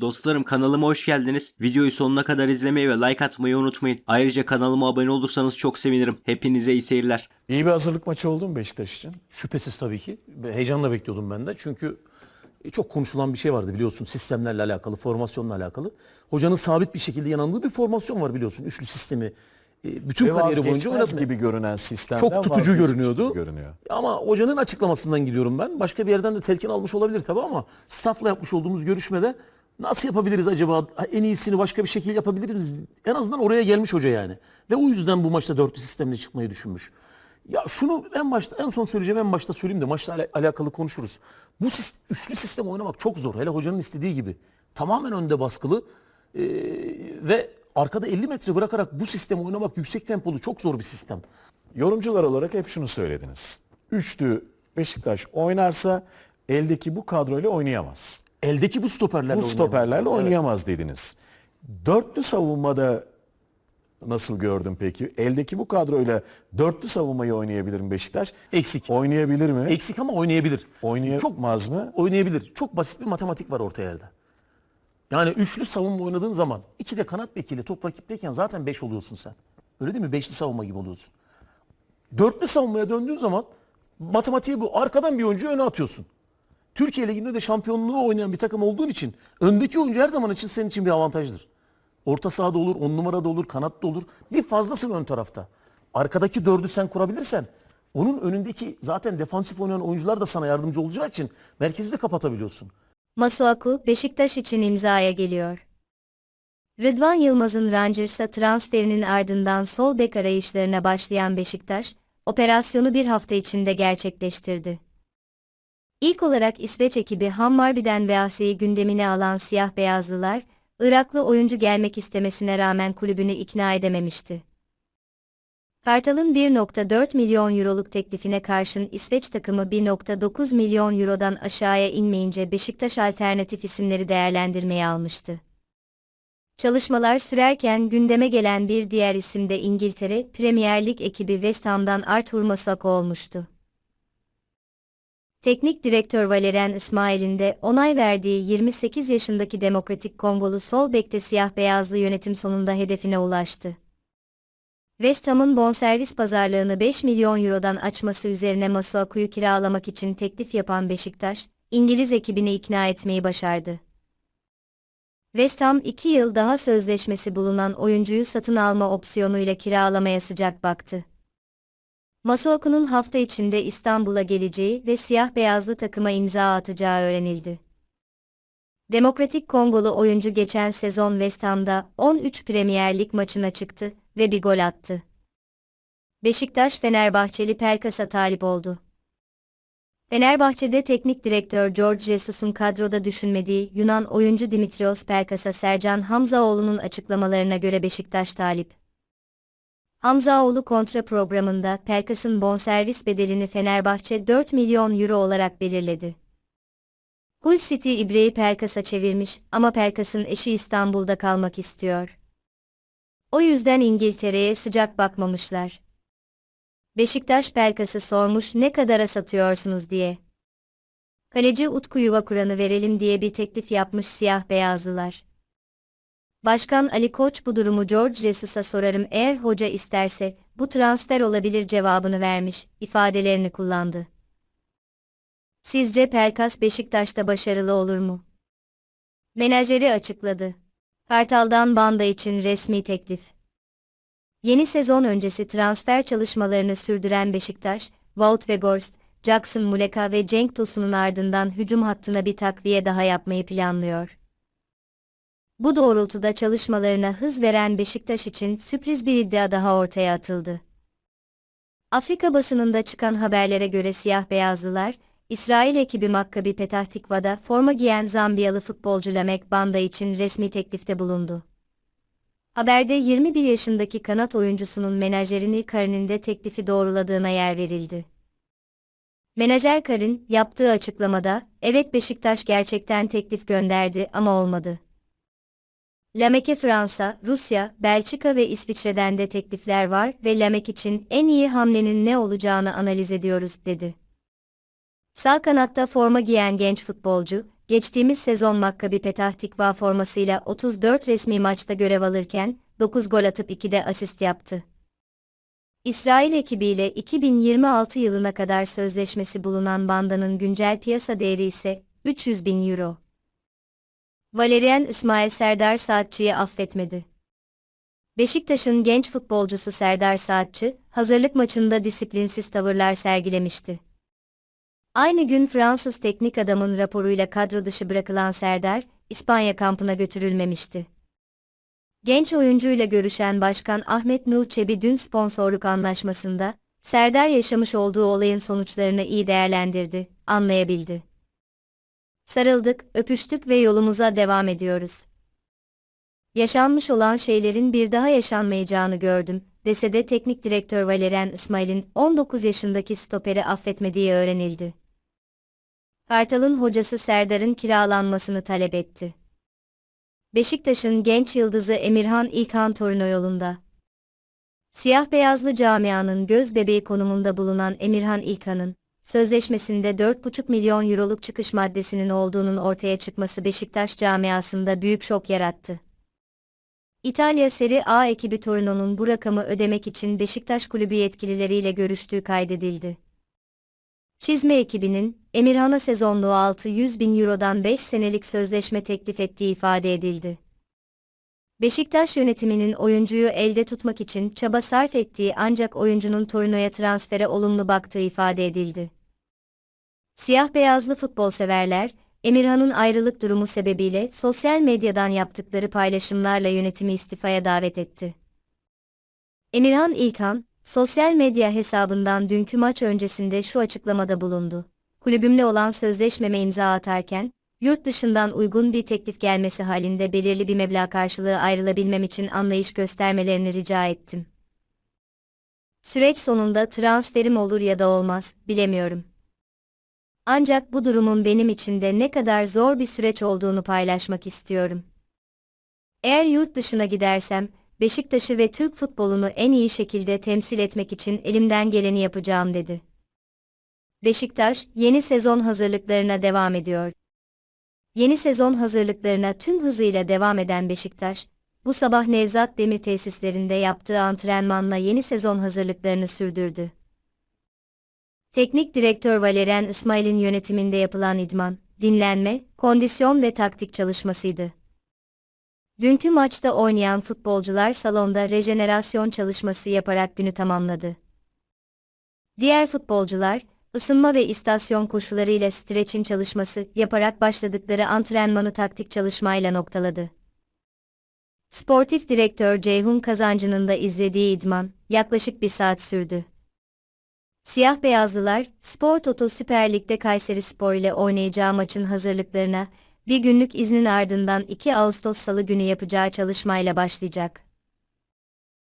Dostlarım kanalıma hoş geldiniz. Videoyu sonuna kadar izlemeyi ve like atmayı unutmayın. Ayrıca kanalıma abone olursanız çok sevinirim. Hepinize iyi seyirler. İyi bir hazırlık maçı oldu mu Beşiktaş için? Şüphesiz tabii ki. Heyecanla bekliyordum ben de. Çünkü çok konuşulan bir şey vardı biliyorsun. Sistemlerle alakalı, formasyonla alakalı. Hocanın sabit bir şekilde yanandığı bir formasyon var biliyorsun. Üçlü sistemi e, bütün Ve kariyeri boyunca oynadı. gibi görünen sistemden Çok tutucu görünüyordu. görünüyor. Ama hocanın açıklamasından gidiyorum ben. Başka bir yerden de telkin almış olabilir tabii ama staffla yapmış olduğumuz görüşmede nasıl yapabiliriz acaba? En iyisini başka bir şekilde yapabiliriz. En azından oraya gelmiş hoca yani. Ve o yüzden bu maçta dörtlü sistemle çıkmayı düşünmüş. Ya şunu en başta en son söyleyeceğim en başta söyleyeyim de maçla ala- alakalı konuşuruz. Bu sis- üçlü sistem oynamak çok zor. Hele hocanın istediği gibi. Tamamen önde baskılı ee, ve arkada 50 metre bırakarak bu sistemi oynamak yüksek tempolu çok zor bir sistem. Yorumcular olarak hep şunu söylediniz. Üçlü Beşiktaş oynarsa eldeki bu kadroyla oynayamaz. Eldeki bu stoperlerle Bu oynayamaz. stoperlerle Evet. oynayamaz dediniz. Dörtlü savunmada nasıl gördün peki? Eldeki bu kadroyla dörtlü savunmayı oynayabilir mi Beşiktaş? Eksik. Oynayabilir mi? Eksik ama oynayabilir. Oynayamaz mı? Oynayabilir. Çok basit bir matematik var orta yerde. Yani üçlü savunma oynadığın zaman iki de kanat bekili top rakipteyken zaten beş oluyorsun sen. Öyle değil mi? Beşli savunma gibi oluyorsun. Dörtlü savunmaya döndüğün zaman matematiği bu. Arkadan bir oyuncuyu öne atıyorsun. Türkiye Ligi'nde de şampiyonluğu oynayan bir takım olduğun için öndeki oyuncu her zaman için senin için bir avantajdır. Orta sahada olur, on numarada olur, kanatta olur. Bir fazlasın ön tarafta. Arkadaki dördü sen kurabilirsen onun önündeki zaten defansif oynayan oyuncular da sana yardımcı olacağı için merkezi de kapatabiliyorsun. Masuaku Beşiktaş için imzaya geliyor. Rıdvan Yılmaz'ın Rangers'a transferinin ardından sol bek arayışlarına başlayan Beşiktaş, operasyonu bir hafta içinde gerçekleştirdi. İlk olarak İsveç ekibi Hammarby'den Vease'yi gündemine alan siyah beyazlılar, Iraklı oyuncu gelmek istemesine rağmen kulübünü ikna edememişti. Kartal'ın 1.4 milyon euroluk teklifine karşın İsveç takımı 1.9 milyon eurodan aşağıya inmeyince Beşiktaş alternatif isimleri değerlendirmeye almıştı. Çalışmalar sürerken gündeme gelen bir diğer isim de İngiltere Premier Lig ekibi West Ham'dan Arthur Masuaku olmuştu. Teknik direktör Valerian İsmail'in de onay verdiği 28 yaşındaki Demokratik Kongolu sol bekte siyah beyazlı yönetim sonunda hedefine ulaştı. West Ham'ın bonservis pazarlığını 5 milyon eurodan açması üzerine Masuaku'yu kiralamak için teklif yapan Beşiktaş, İngiliz ekibini ikna etmeyi başardı. West Ham 2 yıl daha sözleşmesi bulunan oyuncuyu satın alma opsiyonuyla kiralamaya sıcak baktı. Masuaku'nun hafta içinde İstanbul'a geleceği ve siyah beyazlı takıma imza atacağı öğrenildi. Demokratik Kongolu oyuncu geçen sezon West Ham'da 13 Premier Lig maçına çıktı ve bir gol attı. Beşiktaş Fenerbahçeli Pelkas'a talip oldu. Fenerbahçe'de teknik direktör George Jesus'un kadroda düşünmediği Yunan oyuncu Dimitrios Pelkas'a Sercan Hamzaoğlu'nun açıklamalarına göre Beşiktaş talip. Hamzaoğlu kontra programında Pelkas'ın bonservis bedelini Fenerbahçe 4 milyon euro olarak belirledi. Hull City İbre'yi Pelkas'a çevirmiş ama Pelkas'ın eşi İstanbul'da kalmak istiyor. O yüzden İngiltere'ye sıcak bakmamışlar. Beşiktaş Pelkas'ı sormuş ne kadara satıyorsunuz diye. Kaleci Utku Yuvakuran'ı verelim diye bir teklif yapmış siyah beyazlılar. Başkan Ali Koç bu durumu George Jesus'a sorarım eğer hoca isterse bu transfer olabilir cevabını vermiş, ifadelerini kullandı. Sizce Pelkas Beşiktaş'ta başarılı olur mu? Menajeri açıkladı. Kartal'dan Banda için resmi teklif. Yeni sezon öncesi transfer çalışmalarını sürdüren Beşiktaş, Wout Weghorst, Jackson Muleka ve Cenk Tosun'un ardından hücum hattına bir takviye daha yapmayı planlıyor. Bu doğrultuda çalışmalarına hız veren Beşiktaş için sürpriz bir iddia daha ortaya atıldı. Afrika basınında çıkan haberlere göre siyah beyazlılar, İsrail ekibi Maccabi Petah Tikva'da forma giyen Zambiyalı futbolcu Lamek Banda için resmi teklifte bulundu. Haberde 21 yaşındaki kanat oyuncusunun menajerini Karin'in de teklifi doğruladığına yer verildi. Menajer Karin, yaptığı açıklamada, evet Beşiktaş gerçekten teklif gönderdi ama olmadı. Lamek'e Fransa, Rusya, Belçika ve İsviçre'den de teklifler var ve Lamek için en iyi hamlenin ne olacağını analiz ediyoruz, dedi. Sağ kanatta forma giyen genç futbolcu, geçtiğimiz sezon Maccabi Petah Tikva formasıyla 34 resmi maçta görev alırken 9 gol atıp 2 de asist yaptı. İsrail ekibiyle 2026 yılına kadar sözleşmesi bulunan Banda'nın güncel piyasa değeri ise 300 bin euro. Valerian İsmail Serdar Saatçı'yı affetmedi. Beşiktaş'ın genç futbolcusu Serdar Saatçı, hazırlık maçında disiplinsiz tavırlar sergilemişti. Aynı gün Fransız teknik adamın raporuyla kadro dışı bırakılan Serdar, İspanya kampına götürülmemişti. Genç oyuncuyla görüşen Başkan Ahmet Nur Çebi dün sponsorluk anlaşmasında, Serdar yaşamış olduğu olayın sonuçlarını iyi değerlendirdi, anlayabildi. Sarıldık, öpüştük ve yolumuza devam ediyoruz. Yaşanmış olan şeylerin bir daha yaşanmayacağını gördüm, dese de teknik direktör Valerian İsmail'in 19 yaşındaki stoperi affetmediği öğrenildi. Kartal'ın hocası Serdar'ın kiralanmasını talep etti. Beşiktaş'ın genç yıldızı Emirhan İlkan Torino yolunda. Siyah beyazlı camianın göz bebeği konumunda bulunan Emirhan İlkan'ın, sözleşmesinde 4,5 milyon euroluk çıkış maddesinin olduğunun ortaya çıkması Beşiktaş camiasında büyük şok yarattı. İtalya Serie A ekibi Torino'nun bu rakamı ödemek için Beşiktaş kulübü yetkilileriyle görüştüğü kaydedildi. Çizme ekibinin, Emirhan'a sezonluğu 600 bin Euro'dan 5 senelik sözleşme teklif ettiği ifade edildi. Beşiktaş yönetiminin oyuncuyu elde tutmak için çaba sarf ettiği ancak oyuncunun Torino'ya transfere olumlu baktığı ifade edildi. Siyah beyazlı futbol severler, Emirhan'ın ayrılık durumu sebebiyle sosyal medyadan yaptıkları paylaşımlarla yönetimi istifaya davet etti. Emirhan İlkan, sosyal medya hesabından dünkü maç öncesinde şu açıklamada bulundu. Kulübümle olan sözleşmeme imza atarken, yurt dışından uygun bir teklif gelmesi halinde belirli bir meblağ karşılığı ayrılabilmem için anlayış göstermelerini rica ettim. Süreç sonunda transferim olur ya da olmaz, bilemiyorum. Ancak bu durumun benim için de ne kadar zor bir süreç olduğunu paylaşmak istiyorum. Eğer yurt dışına gidersem, Beşiktaş'ı ve Türk futbolunu en iyi şekilde temsil etmek için elimden geleni yapacağım dedi. Beşiktaş, yeni sezon hazırlıklarına devam ediyor. Yeni sezon hazırlıklarına tüm hızıyla devam eden Beşiktaş, bu sabah Nevzat Demir tesislerinde yaptığı antrenmanla yeni sezon hazırlıklarını sürdürdü. Teknik direktör Valerian İsmail'in yönetiminde yapılan idman, dinlenme, kondisyon ve taktik çalışmasıydı. Dünkü maçta oynayan futbolcular salonda rejenerasyon çalışması yaparak günü tamamladı. Diğer futbolcular, ısınma ve istasyon koşularıyla streçin çalışması yaparak başladıkları antrenmanı taktik çalışmayla noktaladı. Sportif direktör Ceyhun Kazancı'nın da izlediği idman, yaklaşık bir saat sürdü. Siyah beyazlılar, Spor Toto Süper Lig'de Kayseri Spor ile oynayacağı maçın hazırlıklarına, bir günlük iznin ardından 2 Ağustos Salı günü yapacağı çalışmayla başlayacak.